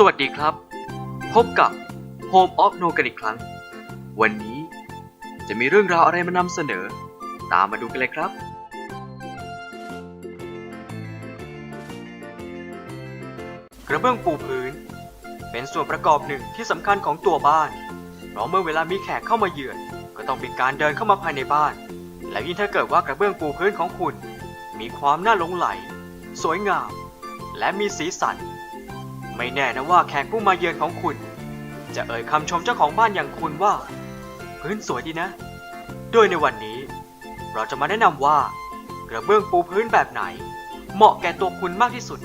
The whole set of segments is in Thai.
สวัสดีครับ พบกับ Home of No กันอีกครั้ง วันนี้จะมีเรื่องราวอะไรมานำเสนอ ตามมาดูกันเลยครับ กระเบื้องปูพื้น เป็นส่วนประกอบหนึ่งที่สำคัญของตัวบ้าน เพราะเมื่อเวลามีแขกเข้ามาเยือน ก็ต้องมีการเดินเข้ามาภายในบ้าน และยิ่งถ้าเกิดว่ากระเบื้องปูพื้นของคุณ มีความน่าหลงไหล สวยงาม และมีสีสัน ไม่แน่นะว่าแขกผู้มาเยือนของคุณ จะเอ่ยคำชมเจ้าของบ้านอย่างคุณว่า พื้นสวยดีนะ โดยในวันนี้ เราจะมาแนะนำว่า กระเบื้องปูพื้นแบบไหน เหมาะแก่ตัวคุณมากที่สุด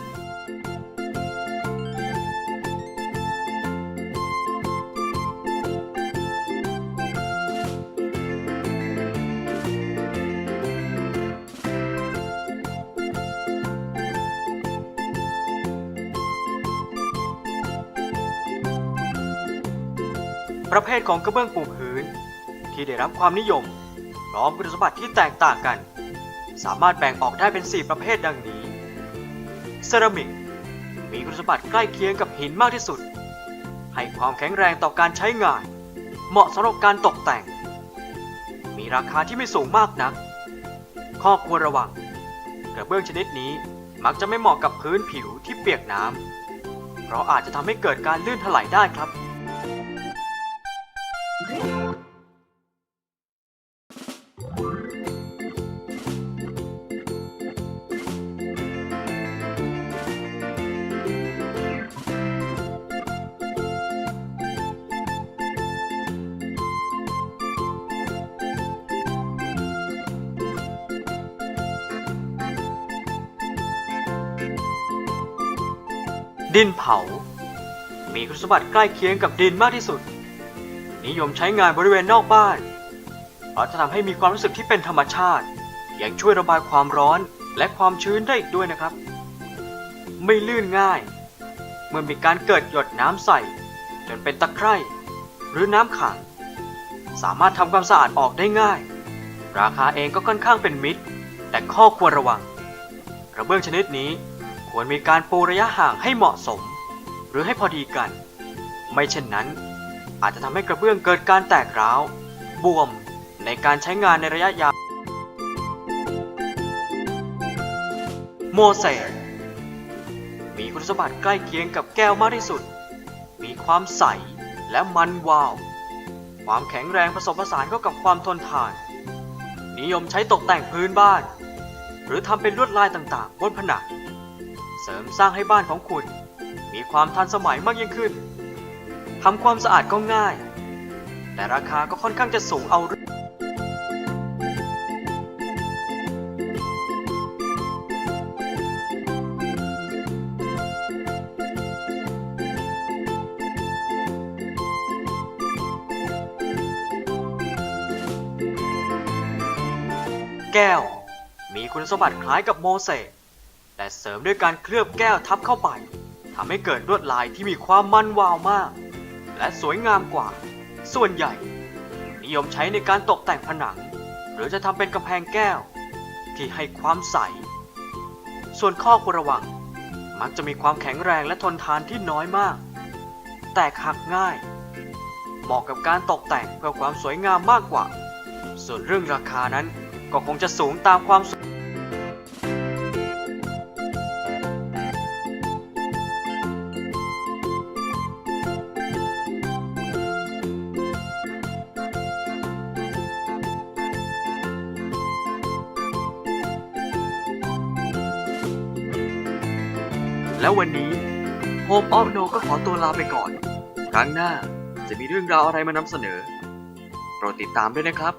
ประเภทของกระเบื้องปูพื้น ที่ได้รับความนิยม พร้อมคุณสมบัติที่แตกต่างกัน สามารถแบ่งออกได้เป็น 4 ประเภทดังนี้ เซรามิก มีคุณสมบัติใกล้เคียงกับหินมากที่สุด ให้ความแข็งแรงต่อการใช้งาน เหมาะสำหรับการตกแต่ง มีราคาที่ไม่สูงมากนัก ข้อควรระวัง กระเบื้องชนิดนี้มักจะไม่เหมาะกับพื้นผิวที่เปียกน้ำเพราะอาจจะทำให้เกิดการลื่นถลายได้ครับ ดินเผา มีคุณสมบัติใกล้เคียงกับดินมากที่สุด นิยมใช้งานบริเวณนอกบ้านเพราะจะทำให้มีความรู้สึกที่เป็นธรรมชาติ ยังช่วยระบายความร้อนและความชื้นได้อีกด้วยนะครับ ไม่ลื่นง่าย เมื่อมีการเกิดหยดน้ำใส่ จนเป็นตะไคร่หรือน้ำขัง สามารถทำความสะอาดออกได้ง่าย ราคาเองก็ค่อนข้างเป็นมิตร แต่ข้อควรระวัง กระเบื้องชนิดนี้ ควรมีการปูระยะห่างให้เหมาะสม หรือให้พอดีกัน ไม่เช่นนั้น อาจจะทำให้กระเบื้องเกิดการแตกร้าว บวมในการใช้งานในระยะยาว โมเสสมีคุณสมบัติใกล้เคียงกับแก้วมากที่สุด มีความใสและมันวาว ความแข็งแรงผสมผสานเข้ากับความทนทาน นิยมใช้ตกแต่งพื้นบ้าน หรือทำเป็นลวดลายต่างๆ บนผนัง เสริมสร้างให้บ้านของคุณ มีความทันสมัยมากยิ่งขึ้นทำความสะอาดก็ง่าย แต่ราคาก็ค่อนข้างจะสูงเอาเรื่องแก้ว มีคุณสมบัติคล้ายกับโมเสส แต่เสริมด้วยการเคลือบแก้วทับเข้าไปทำให้เกิดลวดลายที่มีความมันวาวมาก และสวยงามกว่า ส่วนใหญ่ นิยมใช้ในการตกแต่งผนัง หรือจะทำเป็นกำแพงแก้ว ที่ให้ความใส ส่วนข้อควรระวัง มักจะมีความแข็งแรงและทนทานที่น้อยมาก แตกหักง่าย เหมาะกับการตกแต่งเพื่อความสวยงามมากกว่า ส่วนเรื่องราคานั้นก็คงจะสูงตามความส แล้ววันนี้โฮมออฟโนก็ขอตัวลาไปก่อน ครั้งหน้าจะมีเรื่องราวอะไรมานำเสนอ โปรดติดตามด้วยนะครับ